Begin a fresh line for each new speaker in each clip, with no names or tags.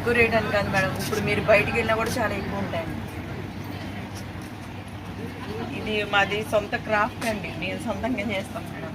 ఎక్కువ రేట్ అని కాదు మేడం. ఇప్పుడు మీరు బయటికి వెళ్ళినా కూడా చాలా ఎక్కువ ఉంటాయండి ఇది మాది సొంత క్రాఫ్ట్ అండి. మేము సొంతంగా చేస్తాం మేడం.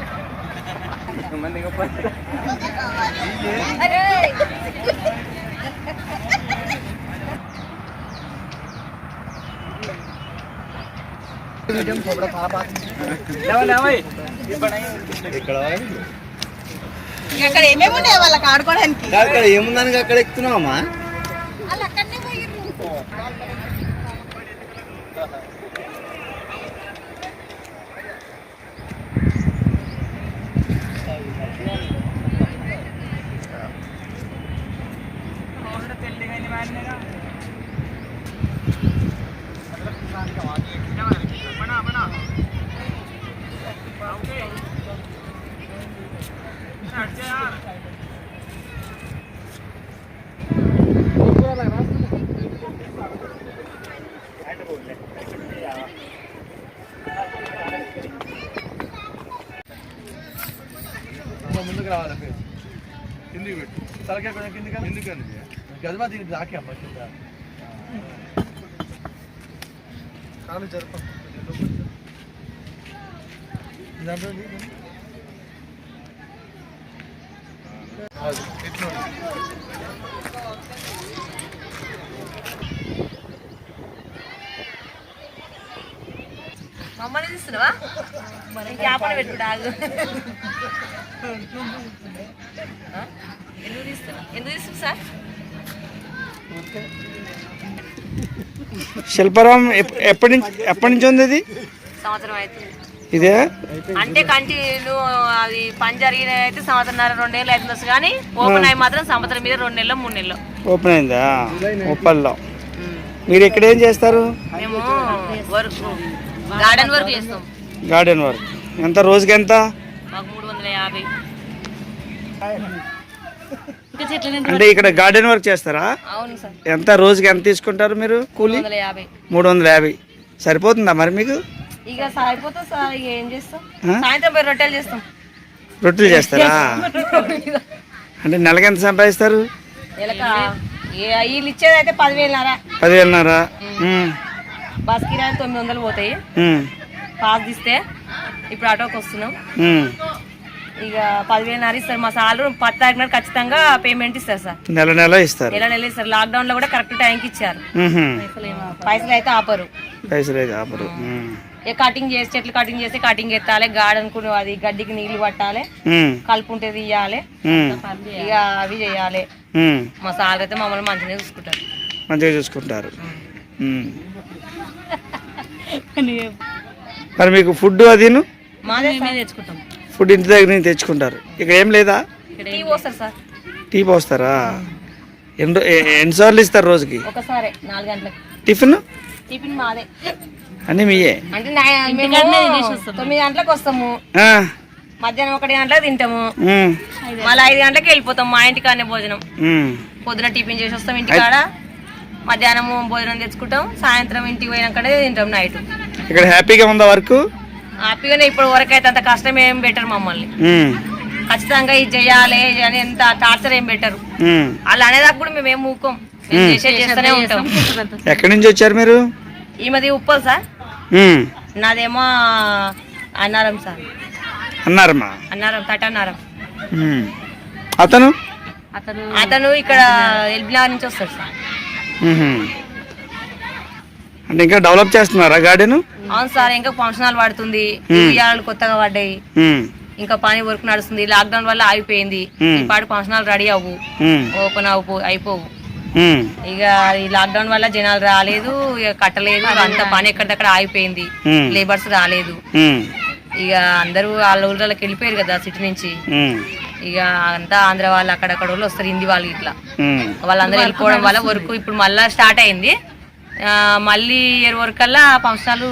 అరే మస్తు వచ్చి అక్కడ ఏమేమి ఉన్నాయి వాళ్ళకి ఆడుకోవడానికి
అక్కడ ఏముందని అక్కడ ఎక్కుతున్నావమ్మా ముందుకు రావాలి పేరు కిందికి పెట్టు. తలకాయ కొంచెం కిందికి ఎందుకని గజమా దీనికి రాకే అమ్మ కింద. కాలు జరప.
మమ్మల్ని పెట్టుడు ఆగు ఆ? ఎందుకు తీస్తున్నా ఎందుకు తీస్తుంది సార్
శిల్పారాం ఎప్- ఎప్పటి నుంచి ఎప్పటి నుంచి ఉంది ఇది?
సంవత్సరం అవుతుంది.
ఇదే?
అంటే కంటిన్యూ అది పని జరిగిన అయితే సంవత్సరంన్నర రెండేళ్ళు అవుతుంది కానీ ఓపెన్ అయ్యి మాత్రం సంవత్సరం మీద రెండు నెలలు మూడు నెలలు.
ఓపెన్ అయిందా? ఉప్పల్లో. మీరు ఇక్కడ ఏం చేస్తారు?
మేము వర్క్ గార్డెన్ వర్క్ చేస్తాం.
Garden work. ఎంత రోజుకి ఎంత?
యాభై.
అంటే ఇక్కడ గార్డెన్ వర్క్ చేస్తారా?
అవును సార్.
ఎంత రోజుకి ఎంత తీసుకుంటారు మీరు కూలి? మూడు వందల యాభై. సరిపోతుందా మరి మీకు?
ఇక సాగిపోతే సార్ ఏం చేస్తాం? సాయంత్రం పోయి రొట్టెలు చేస్తాం.
రొట్టెలు చేస్తారా? అంటే నెలకి ఎంత సంపాదిస్తారు?
వీళ్ళు ఇచ్చేది అయితే పదివేలున్నర.
పదివేలన్నర.
బస్ కిరాయి తొమ్మిది వందలు పోతాయి. పాస్ తీస్తే ఇప్పుడు ఆటోకి వస్తున్నాం. ఇక పదివేలున్నర ఇస్తారు. మా సార్లు పది తారీఖు నాడు ఖచ్చితంగా పేమెంట్ ఇస్తారు సార్.
నెల నెల ఇస్తారు.
నెల నెల ఇస్తారు. లాక్డౌన్లో కూడా కరెక్ట్ టైంకి ఇచ్చారు. పైసలు అయితే ఆపరు.
పైసలు అయితే ఆపరు.
ఇక కటింగ్ చేసి చెట్లు కటింగ్ చేసి కటింగ్ ఎత్తాలి గార్డెన్కు అది గడ్డికి నీళ్ళు పట్టాలి కలుపు ఉంటే తీయాలి ఇక అవి చేయాలి. మా సార్ అయితే మమ్మల్ని మంచిగా చూసుకుంటారు.
మంచిగా చూసుకుంటారు. మరి మీకు ఫుడ్ అదిను?
మాదే తెచ్చుకుంటాం.
ఫుడ్ ఇంటి దగ్గర నుంచి తెచ్చుకుంటారు. ఇక్కడ ఏం లేదా?
టీ పోస్తారు సార్.
టీ పోస్తారా? ఎన్ని ఎన్నిసార్లు ఇస్తారు రోజుకి?
ఒకసారి నాలుగు గంటలకు.
టిఫిన్?
టిఫిన్ మాదే.
అన్నీ మీయే?
అంటే నా- మేము తొమ్మిది గంటలకు వస్తాము.
ఆ,
మధ్యాహ్నం ఒకటి గంటలకు తింటాము.
ఉమ్,
మళ్ళీ ఐదు గంటలకు వెళ్ళిపోతాం మా ఇంటికాడనే భోజనం.
ఉమ్.
పొద్దున టిఫిన్ చేసి వస్తాం ఇంటికాడ మధ్యాహ్నం భోజనం తెచ్చుకుంటాం. సాయంత్రం ఇంటికి పోయినాకనే తింటాం నైట్.
ఇక్కడ హ్యాపీగా ఉందా వర్క్?
హ్యాపీగానే ఇప్పుడు వరకు అయితే అంత కష్టం ఏం పెట్టరు మమ్మల్ని. ఖచ్చితంగా ఇది చేయాలి అని ఎంత టార్చర్ ఏం పెట్టరు. అలా అనేటప్పుడు మేము ఏం ఊకం చేస్తూనే ఉంటాం.
ఎక్కడి నుంచి వచ్చారు మీరు?
ఈమెది ఉప్పల్ సార్. నాదేమో అన్నారం సార్.
అన్నారమ్మా?
అన్నారం తటన్నారం.
ఉమ్. అతను?
అతను అతను ఇక్కడ ఎల్బినగర్ నుంచి వస్తాడు సార్.
అంటే ఇంకా డెవలప్ చేస్తున్నారా గార్డెన్
అవును సార్ ఇంకా ఫంక్షన్ హాల్ పడుతుంది ఉయ్యాలలు కొత్తగా పడ్డాయి. ఇంకా పని వర్క్ నడుస్తుంది. లాక్డౌన్ వల్ల ఆగిపోయింది. పాటు ఫంక్షన్ హాల్ రెడీ అవ్వు. ఓపెన్ అవ్వు అయిపోవు. ఇక ఈ లాక్డౌన్ వల్ల జనాలు రాలేదు ఇక కట్టలేదు. అంత పని ఎక్కడిదక్కడ ఆగిపోయింది. లేబర్స్ రాలేదు. ఇక అందరూ వాళ్ళ ఊళ్ళకి వెళ్ళిపోయారు కదా సిటీ నుంచి. ఇక అంతా ఆంధ్ర వాళ్ళు అక్కడక్కడ వాళ్ళు వస్తారు హిందీ వాళ్ళు ఇట్లా. వాళ్ళందరూ వెళ్ళిపోవడం వల్ల వర్క్ ఇప్పుడు మళ్ళా స్టార్ట్ అయింది. మళ్ళీ ఇయర్ వరకు కల్లా ఫంక్షనాలు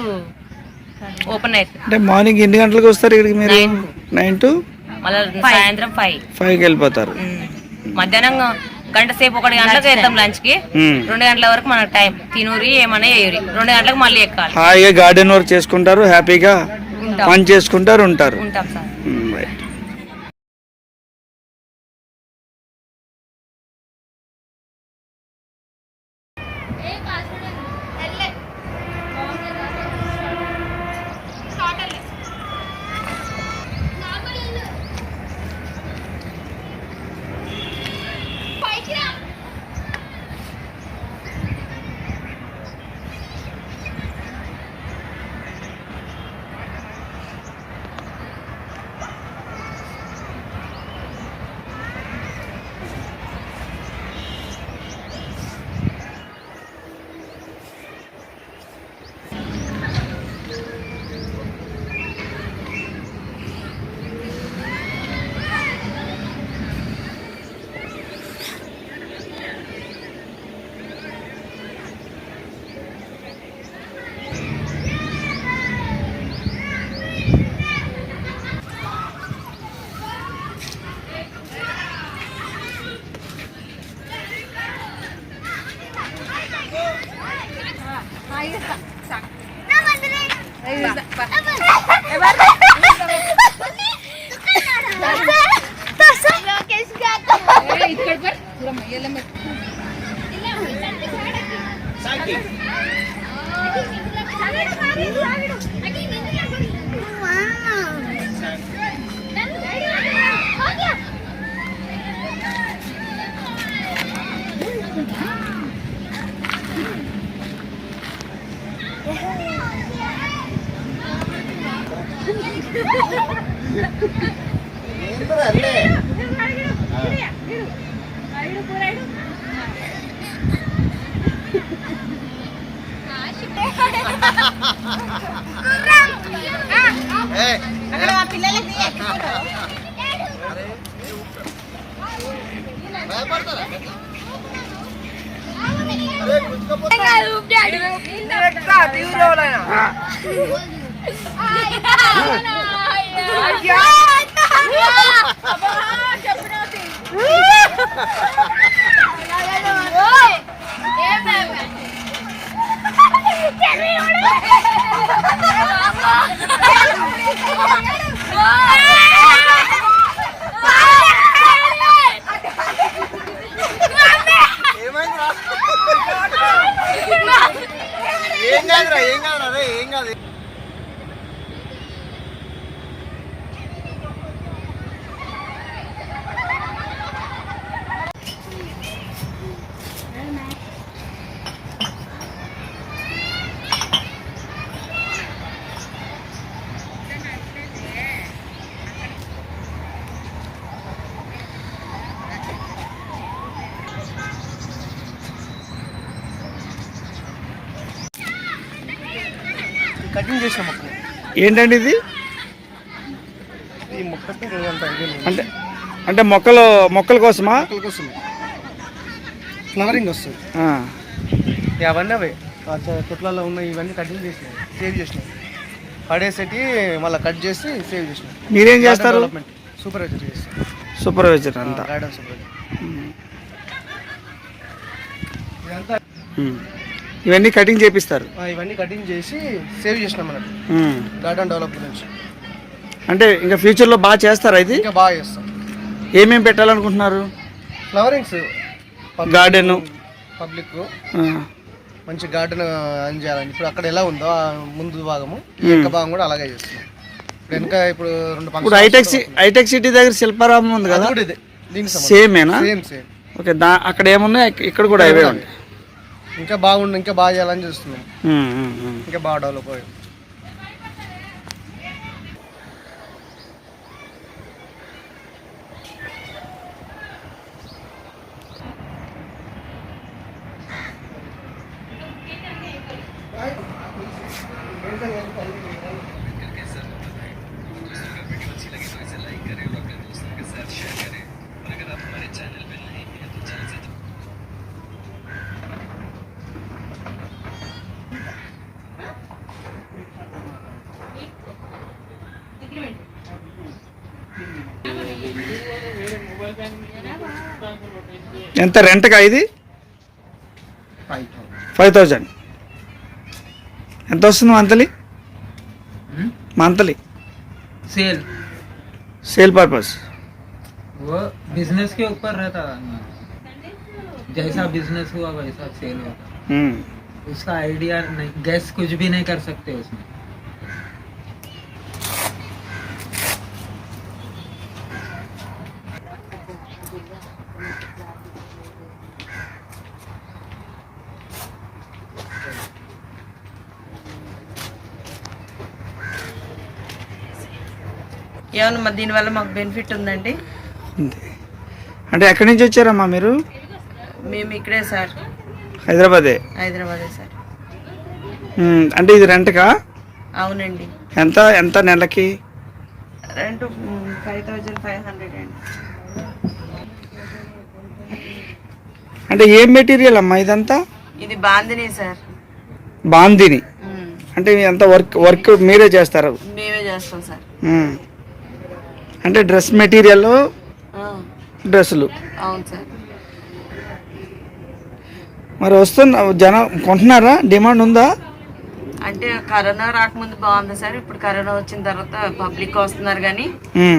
ఓపెన్ అవుతుంది
అంటే మార్నింగ్ ఎన్ని గంటలకు వస్తారు ఇక్కడికి మీరు.
Nine
to?
మళ్ళీ సాయంత్రం ఫైవ్.
ఫైవ్కి వెళ్ళిపోతారు.
మధ్యాహ్నం గంట సేపు ఒకటి గంటలకు వెళ్తాం
లంచ్కి.
రెండు గంటల వరకు మనకు టైం. తినూరి ఏమన్నా వేయరి రెండు గంటలకు మళ్ళీ ఎక్కాలి.
హాయిగా గార్డెన్ వర్క్ చేసుకుంటారు హ్యాపీగా పని చేసుకుంటారు ఉంటారు.
ఉంటాం సార్.
ఏం కాదురా ఏం కాదురా ఏం కాదు కటింగ్ చేసిన
ఏంటండి ఇది?
ఈ మొక్క పేరు ఏదంత ఐడియా లేదు.
అంటే అంటే మొక్కలు మొక్కల కోసమా?
మొక్కల కోసం ఫ్లవరింగ్ వస్తుంది.
ఆ.
ఇక అవన్నీ అవే. ఆ చె- చెట్లలో ఉన్న ఇవన్నీ కటింగ్ చేసినాయి సేవ్ చేసినాయి పడేసేటి మళ్ళీ కట్ చేసి సేవ్ చేసినాయి
మీరేం చేస్తారు?
సూపర్వైజర్ చేస్తాం.
సూపర్వైజర్ అంతా.
గార్డెన్ సూపర్వైజర్ ఇదంతా.
ఉమ్. ఇవన్నీ కటింగ్ చేపిస్తారు.
ఆ, ఇవన్నీ కటింగ్ చేసి సేవ్ చేసినాం అన్నట్టు
ఉమ్.
గార్డెన్ డెవలప్ గురించి
అంటే ఇంకా ఫ్యూచర్లో బాగా చేస్తారా ఇది?
ఇంకా బాగా చేస్తాం.
ఏమేమి పెట్టాలనుకుంటున్నారు?
ఫ్లవరింగ్స్
గార్డెన్
పబ్లిక్ మంచి గార్డెన్ అని చేయాలని ఇప్పుడు అక్కడ ఎలా ఉందో ఆ ముందు భాగము ఈ. వెనక భాగం కూడా అలాగే చేస్తున్నాం. ఇప్పుడు వెనక ఇప్పుడు రెండు
ఇప్పుడు హైటెక్ సి- హైటెక్ సిటీ దగ్గర శిల్పారామం ఉంది కదా?
దీనికి
సేమేనా
సేమ్ సేమ్
ఓకే దా అక్కడ ఏమున్నాయి? ఇక్- ఇక్కడ కూడా అవే ఉంటాయి.
ఇంకా బాగుండి ఇంకా బాగా చేయాలని చూస్తున్నాం. ఇంకా బాగా డెవలప్ అయ్యి
ఎంత రెంట్గా ఇది ఫైవ్ థౌజండ్ ఎంత వస్తుంది monthly monthly
sale
sale purpose
वो बिजनेस के ऊपर रहता है ना जैसा बिजनेस हुआ वैसा सेल होता उसका आइडिया नहीं गैस कुछ भी नहीं कर सकते उसमें
ఏమన్నా మరి దీనివల్ల మాకు బెనిఫిట్ ఉందండి?
అంటే ఎక్కడి నుంచి వచ్చారమ్మా మీరు?
మేము ఇక్కడే సార్.
హైదరాబాదే?
హైదరాబాదే సార్.
ఉమ్, అంటే ఇది రెంట్కా?
అవునండి.
ఎంత ఎంత నెలకి?
Rent five thousand five hundred అండి.
అంటే ఏం మెటీరియల్ అమ్మా ఇదంతా?
ఇది బాందిని సార్.
బాందిని.
ఉమ్,
అంటే అంత వర్క్ వర్క్ మీరే చేస్తారు?
మేమే చేస్తాం సార్.
ఉమ్. అంటే డ్రెస్ మెటీరియల్ డ్రెస్సులు.
అవును సార్.
మరి వస్తున్న జనం కొంటున్నారా? డిమాండ్ ఉందా?
అంటే కరోనా రాకముందు బాగుంది సార్. ఇప్పుడు కరోనా వచ్చిన తర్వాత పబ్లిక్ వస్తున్నారు కానీ.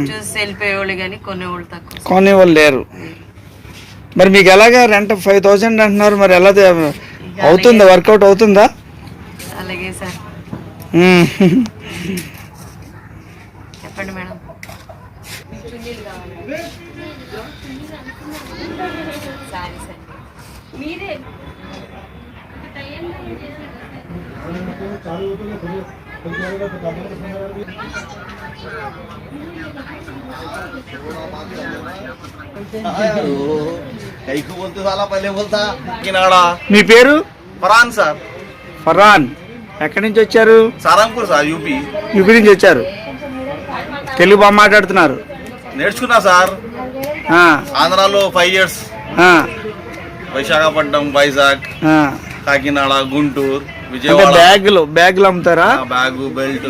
చూసి వెళ్ళిపోయేవాళ్ళు కానీ కొనేవాళ్ళు తక్కువ
కొనే వాళ్ళు లేరు. మరి మీకు ఎలాగా రెంట్ ఫైవ్ థౌజండ్ అంటున్నారు? మరి ఎలా అవుతుందా? వర్కౌట్ అవుతుందా?
అలాగే సార్
ఉమ్.
చెప్పండి మేడం
మీరే పల్లె ఈనాడా
మీ పేరు?
ఫరాన్ సార్.
ఫరాన్. ఎక్కడి నుంచి వచ్చారు?
సారాంపూర్ సార్ యూపీ.
యూపీ నుంచి వచ్చారు. తెలుగు బాగా మాట్లాడుతున్నారు.
నేర్చుకున్నా సార్. ఆంధ్రాలో ఫైవ్ ఇయర్స్ విశాఖపట్నం వైజాగ్. కాకినాడ గుంటూరు విజయవాడ.
బ్యాగులు బ్యాగులు అమ్ముతారా?
Bag belt.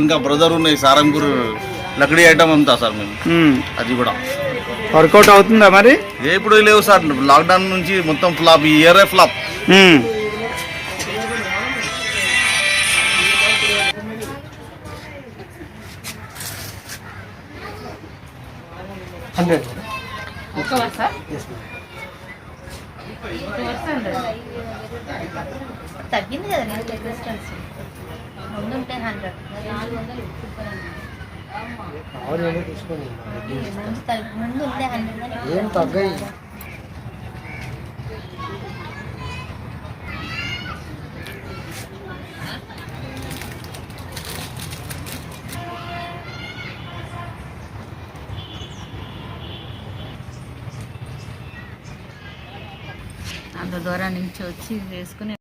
ఇంకా బ్రదర్ ఉన్నాయి సారంపూర్ లకడీ ఐటమ్ అమ్ముతా సార్ మేము. అది కూడా.
వర్కౌట్ అవుతుందా మరి?
ఏ ఇప్పుడు లేవు సార్ లాక్డౌన్ నుంచి మొత్తం ఫ్లాప్ ఈ ఇయర్ ఫ్లాప్
హండ్రెడ్.
ఒక వరుస?
తగ్గింది కదా నేను ముందు ఉంటే హండ్రెడ్. నాలుగు వందలు సూపర్
తీసుకొని
ముందు తగ్గి- ముందు ఉంటే హండ్రెడ్
ఏం తగ్గాయి?
అంత దూరం నుంచి వచ్చి వేసుకుని